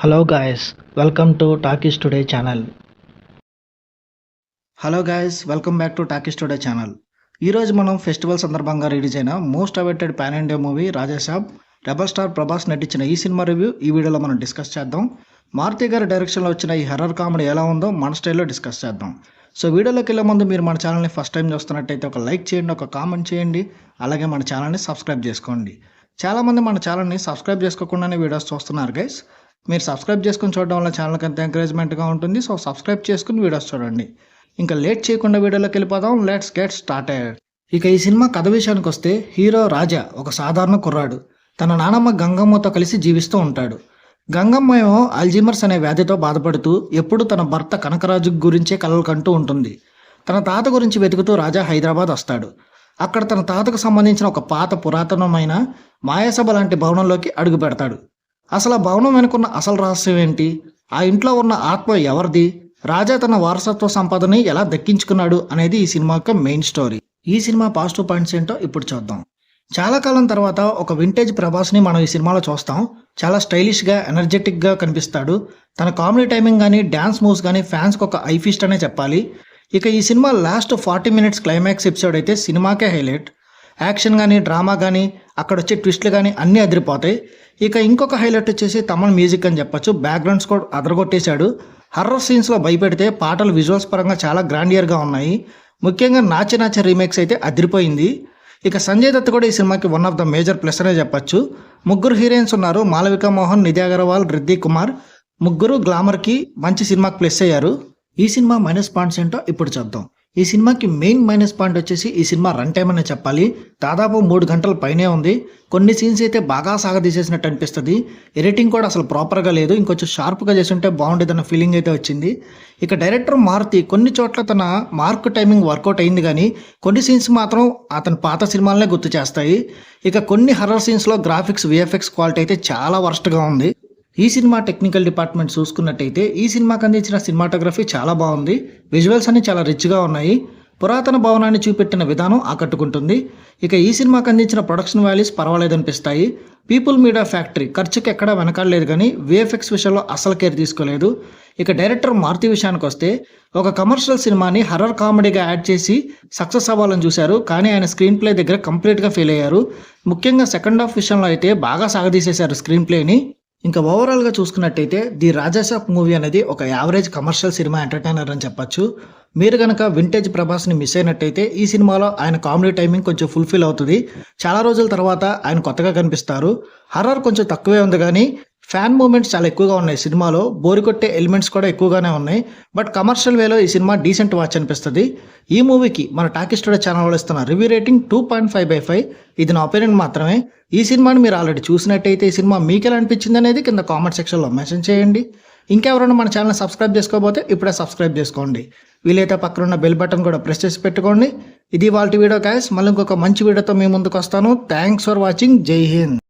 Hello guys welcome to talkies today channel hello guys welcome back to talkies today channel ఈరోజు మనం festival సందర్భంగా release అయిన most awaited pan India movie Rajasaab rebel star Prabhas నటించిన ఈ cinema review ఈ వీడియోలో మనం discuss చేద్దాం. మారుతి గారి డైరెక్షన్లో వచ్చిన ఈ హర్రర్ కామెడీ ఎలా ఉందో మన స్టైల్లో డిస్కస్ చేద్దాం. సో వీడియోలోకి వెళ్ళే ముందు మీరు మన ఛానల్ని ఫస్ట్ టైం చూస్తున్నట్టయితే ఒక లైక్ చేయండి ఒక కామెంట్ చేయండి అలాగే మన ఛానల్ని సబ్స్క్రైబ్ చేసుకోండి. చాలామంది మన ఛానల్ని సబ్స్క్రైబ్ చేసుకోకుండానే వీడియోస్ చూస్తున్నారు గైస్ మీరు సబ్స్క్రైబ్ చేసుకుని చూడడం వల్ల ఛానల్కి ఎంత ఎంకరేజ్మెంట్గా ఉంటుంది. సో సబ్స్క్రైబ్ చేసుకుని వీడియోస్ చూడండి. ఇంకా లేట్ చేయకుండా వీడియోలోకి వెళ్ళిపోదాం. లెట్స్ గెట్ స్టార్టెడ్ ఇక ఈ సినిమా కథ విషయానికి వస్తే హీరో రాజా ఒక సాధారణ కుర్రాడు. తన నానమ్మ గంగమ్మతో కలిసి జీవిస్తూ ఉంటాడు. గంగమ్మ ఏమో అల్జీమర్స్ అనే వ్యాధితో బాధపడుతూ ఎప్పుడు తన భర్త కనకరాజు గురించే కలలు కంటూ ఉంటుంది. తన తాత గురించి వెతుకుతూ రాజా హైదరాబాద్ వస్తాడు. అక్కడ తన తాతకు సంబంధించిన ఒక పాత పురాతనమైన మాయాసభ లాంటి భవనంలోకి అడుగు పెడతాడు. అసలు ఆ భవనం వెనుకున్న అసలు రహస్యం ఏంటి? ఆ ఇంట్లో ఉన్న ఆత్మ ఎవరిది? రాజా తన వారసత్వ సంపదని ఎలా దక్కించుకున్నాడు అనేది ఈ సినిమా యొక్క మెయిన్ స్టోరీ ఈ సినిమా పాజిటివ్ పాయింట్స్ ఏంటో ఇప్పుడు చూద్దాం. చాలా కాలం తర్వాత ఒక వింటేజ్ ప్రభాస్ని మనం ఈ సినిమాలో చూస్తాం. చాలా స్టైలిష్గా ఎనర్జెటిక్గా కనిపిస్తాడు. తన కామెడీ టైమింగ్ కానీ డ్యాన్స్ మూవ్స్ కానీ ఫ్యాన్స్కి ఒక ఐఫిస్ట్ అనే చెప్పాలి. ఇక ఈ cinema last forty minutes climax episode అయితే సినిమాకే హైలైట్ యాక్షన్ కానీ డ్రామా కానీ అక్కడ వచ్చే ట్విస్ట్లు కానీ అన్నీ అదిరిపోతాయి. ఇక ఇంకొక హైలైట్ వచ్చేసి తమన్ మ్యూజిక్ అని చెప్పొచ్చు. బ్యాక్గ్రౌండ్ స్కోర్ అదరగొట్టేశాడు. హర్రర్ సీన్స్లో భయపెడితే పాటలు విజువల్స్ పరంగా చాలా గ్రాండియర్గా ఉన్నాయి. ముఖ్యంగా నాచ నాచ రీమేక్స్ అయితే అదిరిపోయింది. ఇక సంజయ్ దత్ కూడా ఈ సినిమాకి one of the major plus అనే చెప్పొచ్చు. ముగ్గురు హీరోయిన్స్ ఉన్నారు. మాలవిక మోహన్ నిధి అగర్వాల్ రిద్ది కుమార్. ముగ్గురు గ్లామర్కి మంచి సినిమాకి ప్లస్ అయ్యారు. ఈ సినిమా మైనస్ పాయింట్స్ ఏంటో ఇప్పుడు చూద్దాం. ఈ సినిమాకి మెయిన్ మైనస్ పాయింట్ వచ్చేసి ఈ సినిమా రన్ టైం అనే చెప్పాలి. దాదాపు మూడు గంటల పైనే ఉంది. కొన్ని సీన్స్ అయితే బాగా సాగదీసేసినట్టు అనిపిస్తుంది. ఎడిటింగ్ కూడా అసలు ప్రాపర్గా లేదు. ఇంకొంచెం షార్ప్గా చేస్తుంటే బాగుండేదన్న ఫీలింగ్ అయితే వచ్చింది. ఇక డైరెక్టర్ మారుతి కొన్ని చోట్ల తన మార్క్ టైమింగ్ వర్కౌట్ అయింది కానీ కొన్ని సీన్స్ మాత్రం అతని పాత సినిమాలనే గుర్తు చేస్తాయి. ఇక కొన్ని హర్రర్ సీన్స్లో గ్రాఫిక్స్ విఎఫ్ఎక్స్ క్వాలిటీ అయితే చాలా వర్స్ట్గా ఉంది. ఈ సినిమా టెక్నికల్ డిపార్ట్మెంట్ చూసుకున్నట్టయితే ఈ సినిమాకి అందించిన సినిమాటోగ్రఫీ చాలా బాగుంది. విజువల్స్ అన్ని చాలా రిచ్గా ఉన్నాయి. పురాతన భవనాన్ని చూపెట్టిన విధానం ఆకట్టుకుంటుంది. ఇక ఈ సినిమాకి అందించిన ప్రొడక్షన్ వాల్యూస్ పర్వాలేదనిపిస్తాయి పీపుల్ మీడియా ఫ్యాక్టరీ ఖర్చుకి ఎక్కడా వెనకాడలేదు కానీ విఎఫ్ఎక్స్ విషయంలో అసలు కేర్ తీసుకోలేదు. ఇక డైరెక్టర్ మారుతి విషయానికి వస్తే ఒక కమర్షియల్ సినిమాని హర్రర్ కామెడీగా యాడ్ చేసి సక్సెస్ అవ్వాలని చూశారు. కానీ ఆయన స్క్రీన్ ప్లే దగ్గర కంప్లీట్గా ఫెయిల్ అయ్యారు. ముఖ్యంగా సెకండ్ హాఫ్ విషయంలో అయితే బాగా సాగదీసేశారు స్క్రీన్ ప్లేని ఇంకా ఓవరాల్గా చూసుకున్నట్టయితే ది రాజాసాప్ మూవీ అనేది ఒక యావరేజ్ కమర్షియల్ సినిమా ఎంటర్టైనర్ అని చెప్పొచ్చు. మీరు కనుక వింటేజ్ ప్రభాస్ని మిస్ అయినట్టయితే ఈ సినిమాలో ఆయన కామెడీ టైమింగ్ కొంచెం ఫుల్ఫిల్ అవుతుంది. చాలా రోజుల తర్వాత ఆయన కొత్తగా కనిపిస్తారు. హర్రర్ కొంచెం తక్కువే ఉంది కానీ ఫ్యాన్ మూమెంట్స్ చాలా ఎక్కువగా ఉన్నాయి. సినిమాలో బోరికొట్టే ఎలిమెంట్స్ కూడా ఎక్కువగానే ఉన్నాయి. బట్ కమర్షియల్ వేలో ఈ సినిమా డీసెంట్ వాచ్ అనిపిస్తుంది. ఈ మూవీకి మన టాకీ స్టూడియో ఛానల్లో ఇస్తున్న review rating two point five by five ఇది నా ఒపీనియన్ మాత్రమే. ఈ సినిమాని మీరు ఆల్రెడీ చూసినట్టయితే ఈ సినిమా మీకు ఎలా అనిపించింది అనేది కింద కామెంట్ సెక్షన్లో మెన్షన్ చేయండి. ఇంకెవరైనా మన ఛానల్ సబ్స్క్రైబ్ చేసుకోకపోతే ఇప్పుడే సబ్స్క్రైబ్ చేసుకోండి. వీలైతే పక్కనున్న బెల్ బటన్ కూడా ప్రెస్ చేసి పెట్టుకోండి. ఇది వాళ్ళ వీడియో గాయస్ మళ్ళీ ఇంకొక మంచి వీడియోతో మీ ముందుకు వస్తాను. థ్యాంక్స్ ఫర్ వాచింగ్ జై హింద్